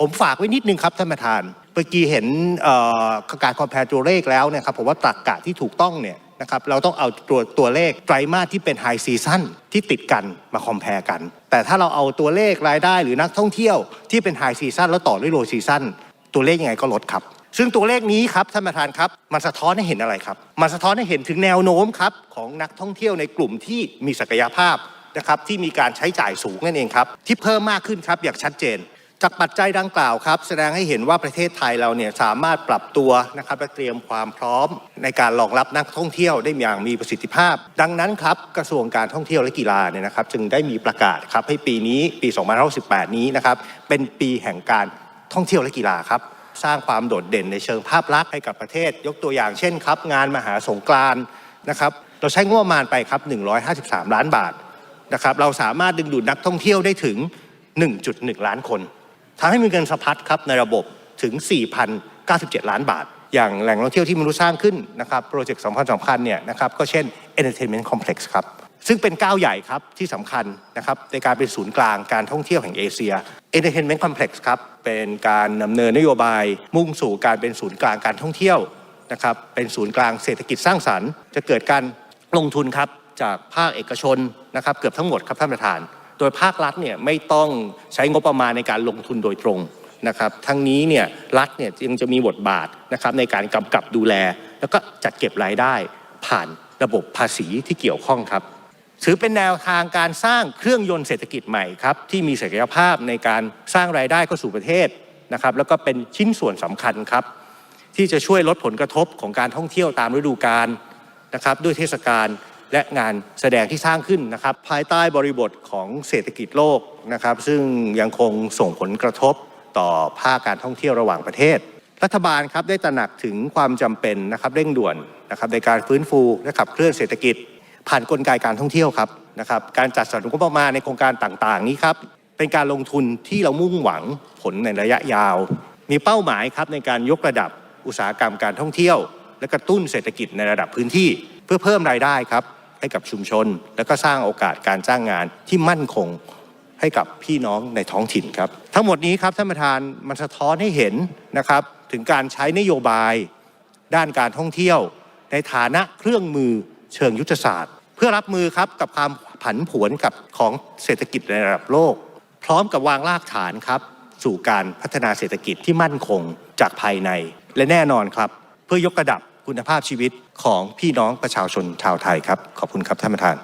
ผมฝากไว้นิดนึงครับท่านประธานเมื่อกี้เห็นการคอมเพลตัวเลขแล้วเนี่ยครับผมว่าตรรกกะที่ถูกต้องเนี่ยนะครับเราต้องเอาตัวตัวเลขไตรมาสที่เป็นไฮซีซั่นที่ติดกันมาคอมเพลกัน แต่ถ้าเราเอาตัวเลขรายได้หรือนักท่องเที่ยวที่เป็นไฮซีซั่นแล้วต่อด้วยโลซีซั่นตัวเลขยังไงก็ลดครับ ซึ่งตัวเลขนี้ครับท่านประธานครับมันสะท้อนให้เห็นอะไรครับ มันสะท้อนให้เห็นถึงแนวโน้มครับของนักท่องเที่ยวในกลุ่มที่มีศักยภาพนะครับที่มีการใช้จ่ายสูงนั่นเองครับที่เพิ่มมากขึ้นครับอย่างชัดเจน จากปัจจัยดังกล่าวครับแสดงให้เห็นว่าประเทศไทยเราเนี่ยสามารถปรับตัวนะครับและเตรียมความพร้อม ในการรองรับนักท่องเที่ยวได้อย่างมีประสิทธิภาพ ดังนั้นครับกระทรวงการท่องเที่ยวและกีฬาเนี่ยนะครับจึงได้มีประกาศครับให้ปีนี้ปี 2518 นี้นะครับเป็นปีแห่งการท่องเที่ยวและกีฬาครับสร้างความโดดเด่นในเชิงภาพลักษณ์ให้กับประเทศ ยกตัวอย่างเช่นครับงานมหาสงกรานนะครับเราใช้งบประมาณไปครับ 153 ล้านบาทนะครับเราสามารถดึงดูดนักท่องเที่ยวได้ถึง 1.1 ล้านคน ทำให้มีเงินสะพัดครับในระบบถึง 4,097 ล้านบาท อย่างแหล่งท่องเที่ยวที่มนุษย์สร้างขึ้นนะครับโปรเจกต์สำคัญสำคัญเนี่ยนะครับก็เช่น Entertainment Complex ครับซึ่งเป็นก้าวใหญ่ครับที่สำคัญนะครับในการเป็นศูนย์กลางการท่องเที่ยวแห่งเอเชีย Entertainment Complex ครับเป็นการดำเนินนโยบาย มุ่งสู่การเป็นศูนย์กลางการท่องเที่ยวนะครับเป็นศูนย์กลางเศรษฐกิจสร้างสรรค์ จะเกิดการลงทุนครับจากภาคเอกชนนะครับเกือบทั้งหมดครับท่านประธาน โดยภาครัฐเนี่ยไม่ต้องใช้งบประมาณในการลงทุนโดยตรงนะครับ ทั้งนี้เนี่ยรัฐเนี่ยยังจะมีบทบาทนะครับในการกำกับดูแล แล้วก็จัดเก็บรายได้ผ่านระบบภาษีที่เกี่ยวข้องครับ ถือเป็นแนวทางการสร้างเครื่องยนต์เศรษฐกิจใหม่ครับที่มีศักยภาพในการสร้างรายได้เข้าสู่ประเทศนะครับ แล้วก็เป็นชิ้นส่วนสำคัญครับ ที่จะช่วยลดผลกระทบของการท่องเที่ยวตามฤดูกาลนะครับด้วยเทศกาล และงานแสดงที่สร้างขึ้นนะครับ ภายใต้บริบทของเศรษฐกิจโลกนะครับ ซึ่งยังคงส่งผลกระทบต่อภาคการท่องเที่ยวระหว่างประเทศ รัฐบาลครับได้ตระหนักถึงความจำเป็นนะครับเร่งด่วนนะครับในการฟื้นฟูและขับเคลื่อนเศรษฐกิจ ผ่านกลไกการท่องเที่ยวครับนะครับการจัดสรรงบประมาณในโครงการต่างๆ นี้ครับเป็นการลงทุนที่เรามุ่งหวังผลในระยะยาว มีเป้าหมายครับในการยกระดับอุตสาหกรรมการท่องเที่ยว และกระตุ้นเศรษฐกิจในระดับพื้นที่ เพื่อเพิ่มรายได้ครับให้กับชุมชน และก็สร้างโอกาสการจ้างงานที่มั่นคงให้กับพี่น้องในท้องถิ่นครับ ทั้งหมดนี้ครับท่านประธานมันสะท้อนให้เห็นนะครับ ถึงการใช้นโยบายด้านการท่องเที่ยว ในฐานะเครื่องมือเชิงยุทธศาสตร์ เพื่อรับมือครับกับความผันผวนกับของเศรษฐกิจในระดับโลก พร้อมกับวางรากฐานครับ สู่การพัฒนาเศรษฐกิจที่มั่นคงจากภายใน และแน่นอนครับ เพื่อยกระดับ คุณภาพชีวิตของพี่น้องประชาชนชาวไทยครับ ขอบคุณครับท่านประธาน